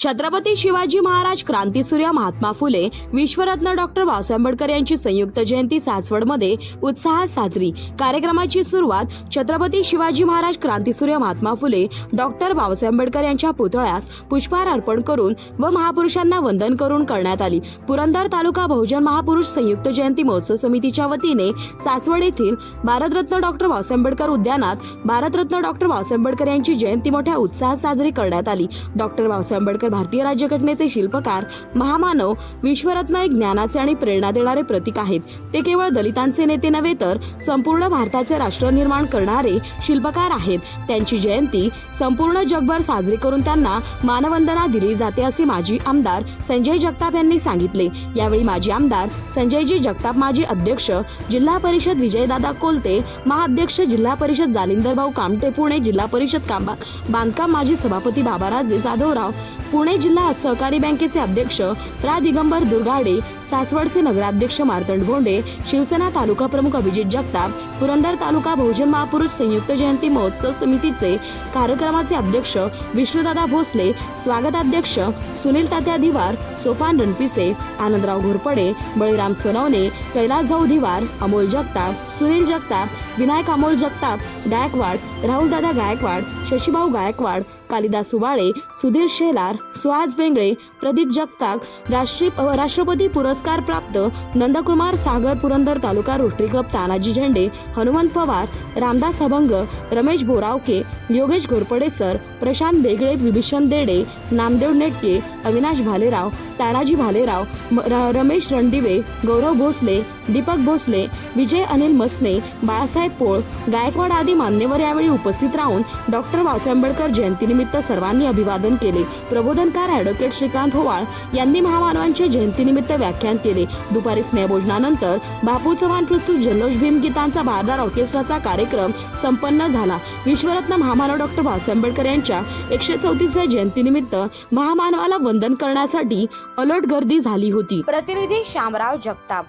छत्रपती शिवाजी महाराज क्रांतीसूर्य महात्मा फुले विश्वरत्न डॉक्टर बाबासाहेब आंबेडकर यांची संयुक्त जयंती सासवडमध्ये उत्साहात साजरी. कार्यक्रमाची सुरुवात छत्रपती शिवाजी महाराज क्रांतीसूर्य महात्मा फुले डॉक्टर बाबासाहेब आंबेडकर यांच्या पुतळ्यास पुष्पहार अर्पण करून व महापुरुषांना वंदन करून करण्यात आली. पुरंदर तालुका बहुजन महापुरुष संयुक्त जयंती महोत्सव समितीच्या वतीने सासवड येथील भारतरत्न डॉक्टर बाबासाहेब आंबेडकर उद्यानात भारतरत्न डॉक्टर बाबासाहेब आंबेडकर यांची जयंती मोठ्या उत्साहात साजरी करण्यात आली. डॉक्टर बाबासाहेब आंबेडकर भारतीय राज्यघटनेचे शिल्पकार महामानव विश्वरत्न एक ज्ञानाचे आणि प्रेरणा देणारे प्रतीक आहेत. ते केवळ दलितांचे नेते नव्हे तर संपूर्ण भारताचे राष्ट्र निर्माण करणारे शिल्पकार आहेत. त्यांची जयंती संपूर्ण जगभर साजरी करून त्यांना मानवंदना दिली जाते असे माजी आमदार संजय जगताप यांनी सांगितले. यावेळी माजी आमदार संजयजी जगताप माजी अध्यक्ष जिल्हा परिषद विजयदादा कोलते महाअध्यक्ष जिल्हा परिषद जालिंदर भाऊ कामटे पुणे जिल्हा परिषद कांबा बांधकाम माजी सभापती बाबाराजे जाधवराव पुणे जिल्हा सहकारी बँकेचे अध्यक्ष प्रा. दिगंबर दुर्गाडे सासवडचे नगराध्यक्ष मार्तंड भोंडे शिवसेना तालुका प्रमुख अभिजित जगताप पुरंदर तालुका बहुजन महापुरुष संयुक्त जयंती महोत्सव समितीचे कार्यक्रमाचे अध्यक्ष विष्णुदादा भोसले स्वागताध्यक्ष सुनील तात्या दिवार सोपान रणपिसे आनंदराव घोरपडे बळीराम सोनवणे कैलास भाऊ दिवार अमोल जगताप सुनील जगताप विनायक अमोल जगताप गायकवाड राहुलदादा गायकवाड शशीभाऊ गायकवाड कालिदास सुबाळे सुधीर शेलार सुहास बेंगळे प्रदीप जगताप राष्ट्रीय राष्ट्रपती पुरस्कार प्राप्त नंदकुमार सागर पुरंदर तालुका Rotary Club Tanaji Zende Hanumant Pawar Ramdas Abhang Ramesh Boravke Yogesh Ghorpade sir Prashant Begale Vibhishan Dede Namdev Netke Avinash Bhalerao Tanaji Bhalerao र- रमेश रणदिवे गौरव भोसले दीपक भोसले विजय अनिल मसने बाळासाहेब पोळ गायकवाड आदी मान्यवर यावेळी उपस्थित राहून डॉक्टर बाबासाहेब आंबेडकर जयंतीनिमित्त सर्वांनी अभिवादन केले. प्रबोधनकार ॲडव्होकेट श्रीकांत होवाळ यांनी महामानवांच्या जयंतीनिमित्त व्याख्यान केले. दुपारी स्नेहभोजनानंतर बापू चव्हाण प्रस्तुत जल्लोष भीम गीतांचा भारदार ऑर्केस्ट्राचा कार्यक्रम संपन्न झाला. विश्वरत्न महामानव डॉक्टर बाबासाहेब आंबेडकर यांच्या एकशे चौतीसव्या जयंतीनिमित्त महामानवाला वंदन करण्यासाठी अलर्ट गर्दी झाली होती. प्रतिनिधी श्यामराव जगताप.